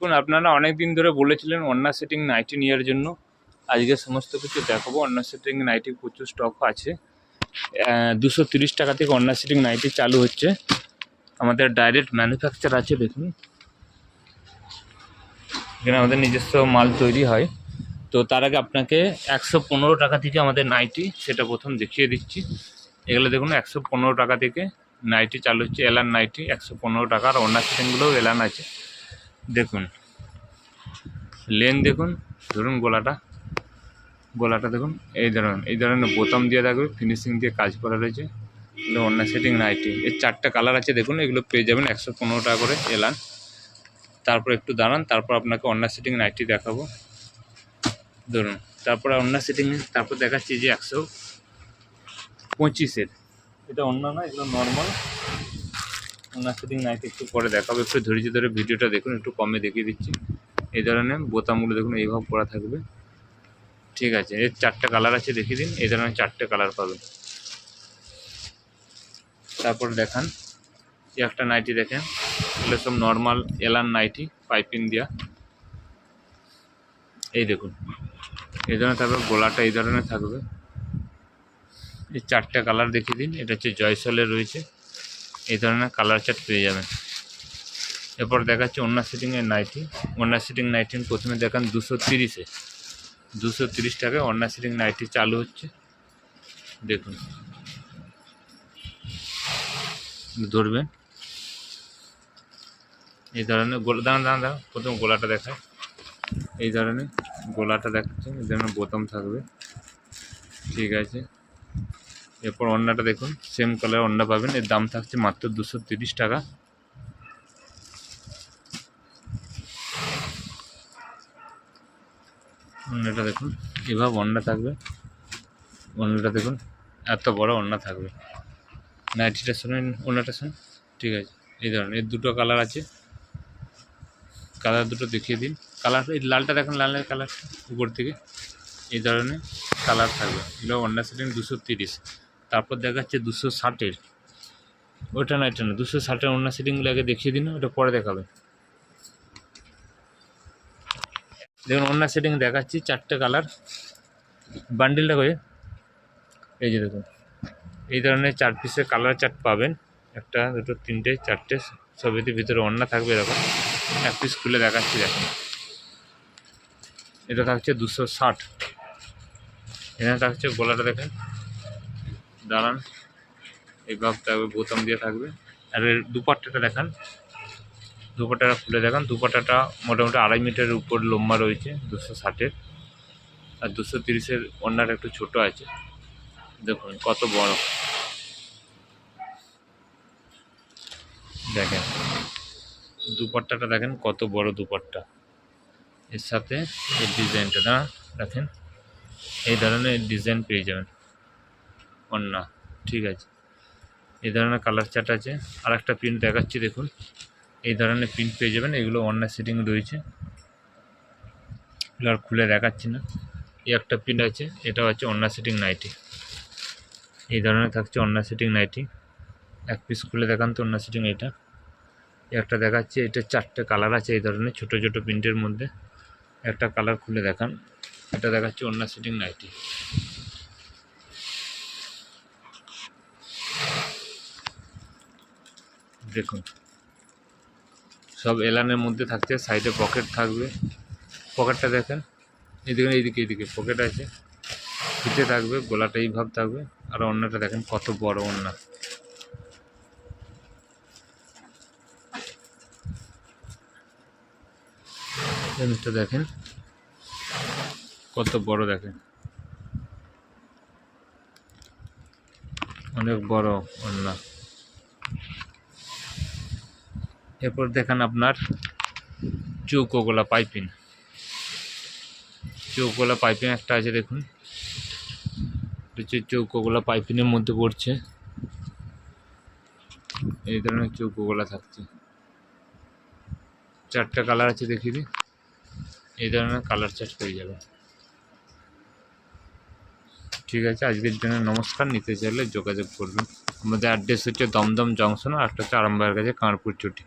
দেখুন, আপনারা অনেক দিন ধরে বলেছিলেন অন্না সেটিং নাইটি নেওয়ার জন্য। আজকে সমস্ত কিছু দেখাবো। অন্না সেটিং নাইটি প্রচুর স্টক আছে। দুশো তিরিশ টাকা থেকে অন্না সেটিং নাইটি চালু হচ্ছে। আমাদের ডাইরেক্ট ম্যানুফ্যাকচার আছে, দেখুন। এখানে আমাদের নিজস্ব মাল তৈরি হয়। তো তার আগে আপনাকে একশো পনেরো টাকা থেকে আমাদের নাইটি সেটা প্রথম দেখিয়ে দিচ্ছি। এগুলো দেখুন, একশো পনেরো টাকা থেকে নাইটি চালু হচ্ছে। এলান নাইটি একশো পনেরো টাকা। আর অন্যান্য সেটিংগুলোও এলান আছে। দেখুন। লেন দেখুন, ধরুন গোলাটা। গোলাটা দেখুন, এই ধরনের এই ধরনের বোতাম দিয়ে থাকবে ফিনিশিং দিয়ে কাজ করা রয়েছে। এগুলো অন্য সেটিং নাইটি এর চারটে কালার আছে, দেখুন, এগুলো পেয়ে যাবেন একশো পনেরো টাকা করে এলান। তারপর একটু দাঁড়ান, তারপর আপনাকে অন্য সেটিং নাইটি দেখাবো। ধরুন, তারপরে অন্য সেটিং তারপর দেখাচ্ছি যে একশো পঁচিশের। এটা অন্য না এগুলো নর্মাল অন্য সেটিং নাইটি একটু পরে দেখাবো একটু ধৈর্য ধরে ভিডিওটা দেখুন, একটু কমে দেখিয়ে দিচ্ছি। এই ধরনের বোতামগুলো দেখুন, এইভাবে পরা থাকবে। ঠিক আছে এর চারটে কালার আছে, দেখিয়ে দিন। এই ধরনের চারটে কালার পাবেন। তারপর দেখান একটা নাইটি দেখেন। এগুলো সব নর্মাল এলান নাইটি পাইপিং দেওয়া এই দেখুন, এই ধরনের থাকবে, গোলাটা এই ধরনের থাকবে। এই চারটে কালার দেখিয়ে দিন। এটা হচ্ছে জয়সলের রয়েছে। এই ধরনের কালার চার্ট পেয়ে যাবেন। এরপর দেখাচ্ছে অন্য সিটিংয়ের নাইটি অন্য সিটিং নাইটি প্রথমে দেখান দুশো তিরিশে। দুশো তিরিশ টাকায় অন্য সিটিং নাইটি চালু হচ্ছে। দেখুন। ধরবেন। এই ধরনের গোলা, দাঁড়ান দাঁড়ান দাঁড়ান। প্রথম গোলাটা দেখায় এই ধরনের গোলাটা দেখাচ্ছে। এই ধরনের বোতাম থাকবে। ঠিক আছে। এরপর অন্যটা দেখুন সেম কালার অন্য পাবেন। এর দাম থাকছে মাত্র দুশো তিরিশ টাকা। অন্যটা দেখুন, এভাবে অন্যা থাকবে। অন্যটা দেখুন, এত বড় অন্যা থাকবে। নাইটিটা শোনেন, অন্যটা শোন ঠিক আছে, এই ধরনের এর দুটো কালার আছে। কালার দুটো দেখিয়ে দিন। কালার এই লালটা দেখুন, লালের কালার উপর থেকে। এই ধরনের কালার থাকবে। এগুলো অন্ডা সেটিং দুশো তিরিশ। তারপর দেখাচ্ছে দুশো ষাটের। ওটা না, এটা না, দুশো ষাটের অন্য সেটিংগুলো আগে দেখিয়ে দিন ওটা পরে দেখাবে। দেখুন, অন্য সেটিং দেখাচ্ছি, চারটে কালার। বান্ডিলটা করে এই যে দেখুন, এই ধরনের চার পিসের কালার চার্ট পাবেন। একটা, দুটো, তিনটে, চারটে, সবেতে ভিতরে অন্য থাকবে এরকম। এক পিস খুলে দেখাচ্ছি, দেখুন। এটা থাকছে দুশো ষাট। এখানে থাকছে, গোলাটা দেখেন। দাঁড়ান। এইভাবে থাকবে বোতাম দিয়ে থাকবে। আর এর দুপাট্টাটা দেখান। দুপাট্টাটা খুলে দেখান। দুপাট্টাটা মোটামুটি আড়াই মিটারের উপর লম্বা রয়েছে, দুশো ষাটের। আর দুশো তিরিশের অন্যটা একটু ছোট আছে। দেখুন, কত বড়। দেখেন, দুপাট্টাটা দেখেন, কত বড় দুপাট্টা। এর সাথে এই ডিজাইনটা না দেখেন এই ধরনের ডিজাইন পেয়ে যাবেন। অন্য ঠিক আছে। এই ধরনের কালার চার্ট আছে। আর একটা প্রিন্ট দেখাচ্ছি, দেখুন। এই ধরনের প্রিন্ট পেয়ে যাবেন, এগুলো অন্য সেটিং রয়েছে। এগুলো আর খুলে দেখাচ্ছি না। এই একটা প্রিন্ট আছে এটা হচ্ছে অন্য সেটিং নাইটি এই ধরনের থাকছে অন্য সেটিং নাইটি এক পিস খুলে দেখান তো অন্য সেটিং এটা। একটা দেখাচ্ছে, এটা চারটে কালার আছে এই ধরনের, ছোটো ছোটো প্রিন্টের মধ্যে। একটা কালার খুলে দেখান। এটা দেখাচ্ছে অন্য সেটিং নাইটি দেখুন। সব এলানের মধ্যে থাকছে, সাইডে পকেট থাকবে। পকেটটা দেখেন। এদিকে এইদিকে এইদিকে পকেট আছে। ফিতে থাকবে গোলাটা এইভাব থাকবে। আর অন্যটা দেখেন, কত বড় অন্য। জিনিসটা দেখেন, কত বড় দেখেন। অনেক বড় অন্য। এরপর দেখেন আপনার চৌকোগোলা পাইপিং। চৌকোলা পাইপিং একটা আছে দেখুন। হচ্ছে চৌকোগোলা পাইপিংয়ের মধ্যে পড়ছে। এই ধরনের চৌকোগোলা থাকছে। চারটা কালার আছে দেখিয়ে দিই। এই ধরনের কালার চার্ট পেয়ে যাবে ঠিক আছে, আজকের জন্য নমস্কার। নিতে চাইলে যোগাযোগ করবেন। আমাদের অ্যাড্রেস হচ্ছে দমদম জংশন আর একটা হচ্ছে আরামবাগের কাছে কানপুর চটি।